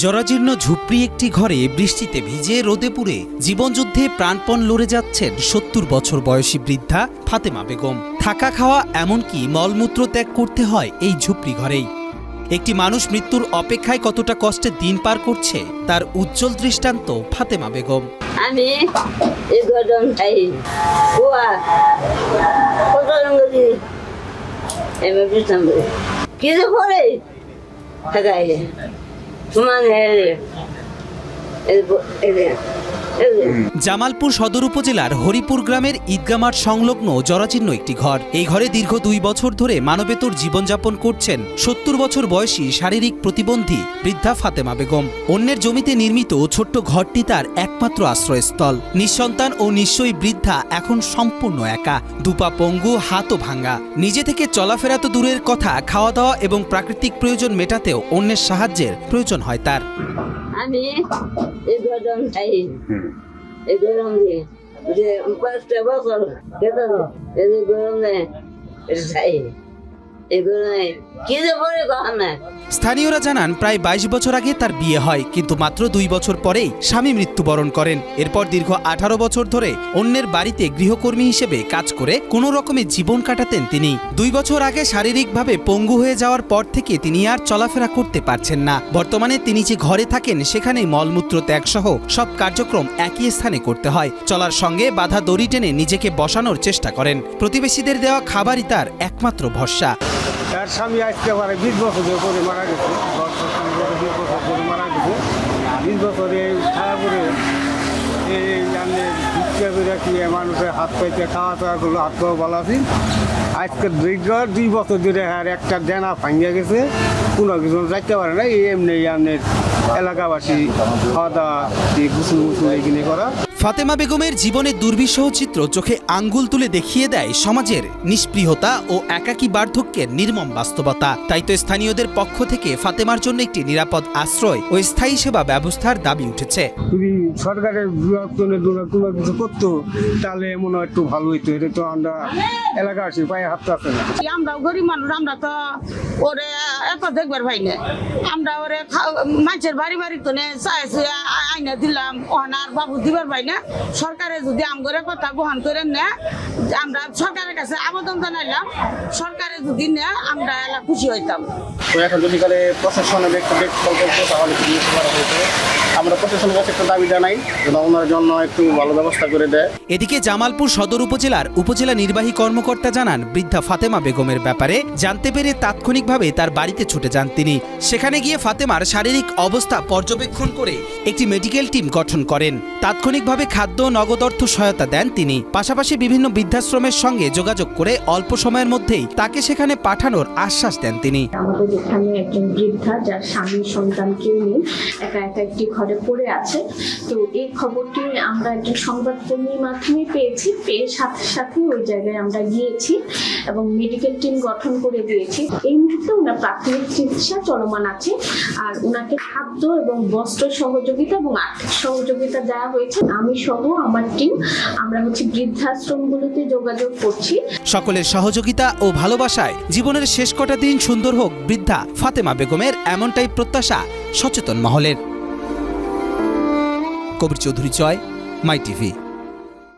জরাজীর্ণ ঝুপড়ি একটি ঘরে বৃষ্টিতে ভিজে রোদে পুড়ে জীবনযুদ্ধে প্রাণপণ লড়ে যাচ্ছেন সত্তর বছর বয়সী বৃদ্ধা ফাতেমা বেগম। থাকা খাওয়া এমনকি মলমূত্র ত্যাগ করতে হয় এই ঝুপড়ি ঘরেই। একটি মানুষ মৃত্যুর অপেক্ষায় কতটা কষ্টে দিন পার করছে তার উজ্জ্বল দৃষ্টান্ত ফাতেমা বেগম। আমি করি? কিছু করে থাকাই তোমার হেলে জামালপুর সদর উপজেলার হরিপুর গ্রামের ঈদগা মাঠ সংলগ্ন জরাজীর্ণ একটি ঘর। এই ঘরে দীর্ঘ দুই বছর ধরে মানবেতর জীবনযাপন করছেন সত্তর বছর বয়সী শারীরিক প্রতিবন্ধী বৃদ্ধা ফাতেমা বেগম। অন্যের জমিতে নির্মিত ছোট্ট ঘরটি তার একমাত্র আশ্রয়স্থল। নিঃসন্তান ও নিশ্চয়ই বৃদ্ধা এখন সম্পূর্ণ একা। দুপা পঙ্গু, হাতও ভাঙ্গা নিজে থেকে চলাফেরা তো দূরের কথা খাওয়া দাওয়া এবং প্রাকৃতিক প্রয়োজন মেটাতেও অন্যের সাহায্যের প্রয়োজন হয় তার। আমি এই গরম খাই। এই গরম দিয়ে যে পাঁচটা বছর কেটে এই গরমে খাই। এই গরমে স্থানীয়রা জানান, প্রায় বাইশ বছর আগে তার বিয়ে হয়, কিন্তু মাত্র দুই বছর পরেই স্বামী মৃত্যুবরণ করেন। এরপর দীর্ঘ আঠারো বছর ধরে অন্যের বাড়িতে গৃহকর্মী হিসেবে কাজ করে কোনো রকমে জীবন কাটাতেন তিনি। দুই বছর আগে শারীরিকভাবে পঙ্গু হয়ে যাওয়ার পর থেকে তিনি আর চলাফেরা করতে পারছেন না। বর্তমানে তিনি যে ঘরে থাকেন, সেখানেই মলমূত্র ত্যাগ সহ সব কার্যক্রম একই স্থানে করতে হয়। চলার সঙ্গে বাধা দড়ি টেনে নিজেকে বসানোর চেষ্টা করেন। প্রতিবেশীদের দেওয়া খাবারই তার একমাত্র ভরসা। তার স্বামী আজকে পারে, বিশ বছর করে মারা গেছে। বিশ বছর ধরে মারা গেছে। বিশ বছরে ছাড়া করে এই করে মানুষের হাত পাইতে খাওয়া দাওয়া করল, হাত পাওয়া ভালো আছি। আজকে দীর্ঘ দুই বছর ধরে আর একটা দেনা ভাঙিয়া গেছে। কোনো কিছু যাইতে পারে না, এই এমনি এমনি এলাকাবাসী খাওয়া দাওয়া গুসুল মুসুল এইখানে করা। ফাতেমা বেগমের জীবনের দুর্বিষহ চিত্র চোখে আঙ্গুল তুলে দেখিয়ে দেয় সমাজের নিষ্পৃহতা ও একাকী বার্ধক্যের নির্মম বাস্তবতা। তাই তো স্থানীয়দের পক্ষ থেকে ফাতেমার জন্য একটি নিরাপদ আশ্রয় ও স্থায়ী সেবা ব্যবস্থার দাবি উঠেছে। যদি সরকারের কোনো কিছু করতো তাহলে মনে হয় একটু ভালো হইতো। এটা তো আমরা এলাকাবাসী পায়ে হাত আছে না। আমরা গরিব মানুষ আমরা তো ওরে এত দেখবার ভাই না। আমরা ওরে খা- মানুষের বাড়ি বাড়ি তো নে চাইছি আইনা দিলাম ওনার বাবু দিবার ভাই না। সরকারে যদি আমগরে কথা গ্রহণ করে নে আমরা সরকারের কাছে আবেদন জানাইলাম সরকারে যদি নে আমরা এলা খুশি হইতাম। তো এখন যদি কালে প্রশাসনে ব্যক্তি ব্যক্তি করতো তাহলে কিছু বুঝতে পারা হতো আমরা প্রশাসনের কাছে একটা দাবি জানাই যেন ওনার জন্য একটু ভালো ব্যবস্থা করে দেয়। এদিকে জামালপুর সদর উপজেলার উপজেলা নির্বাহী কর্মকর্তা জানান বৃদ্ধা ফাতেমা বেগমের ব্যাপারে জানতে পেরে তাৎক্ষণিকভাবে তার বাড়িতে ছুটে যান তিনি। সেখানে গিয়ে ফাতেমার শারীরিক অবস্থা পর্যবেক্ষণ করে একটি মেডিকেল টিম গঠন করেন। তাৎক্ষণিকভাবে খাদ্য নগদ অর্থ সহায়তা দেন তিনি। পাশাপাশি বিভিন্ন বৃদ্ধাশ্রমের সঙ্গে যোগাযোগ করে অল্প সময়ের মধ্যেই তাকে সেখানে পাঠানোর আশ্বাস দেন তিনি। আমাদের এখানে একজন বৃদ্ধা, যার স্বামী সন্তান কেউ নেই, একা একা একটি ঘরে পড়ে আছে। তো এই খবরটি আমরা একজন সংবাদকর্মীর মাধ্যমে পেয়েছি, পেয়ে সাথে সাথে ওই জায়গায় আমরা গিয়েছি এবং মেডিকেল টিম গঠন করে দিয়েছি। এই মুহূর্তে ওনার প্রাথমিক চিকিৎসা চলমান আছে আর ওনাকে খাদ্য এবং বস্ত্র সহযোগিতা এবং আর্থিক সহযোগিতা দেওয়া হয়েছে আমি সহ আমার টিম আমরা হচ্ছে বৃদ্ধাশ্রমগুলোতে যোগাযোগ করছি। সকলের সহযোগিতা ও ভালোবাসায় জীবনের শেষ কটা দিন সুন্দর হোক বৃদ্ধা ফাতেমা বেগমের এমনটাই প্রত্যাশা সচেতন মহলের। Kabir Chowdhury Joy My TV.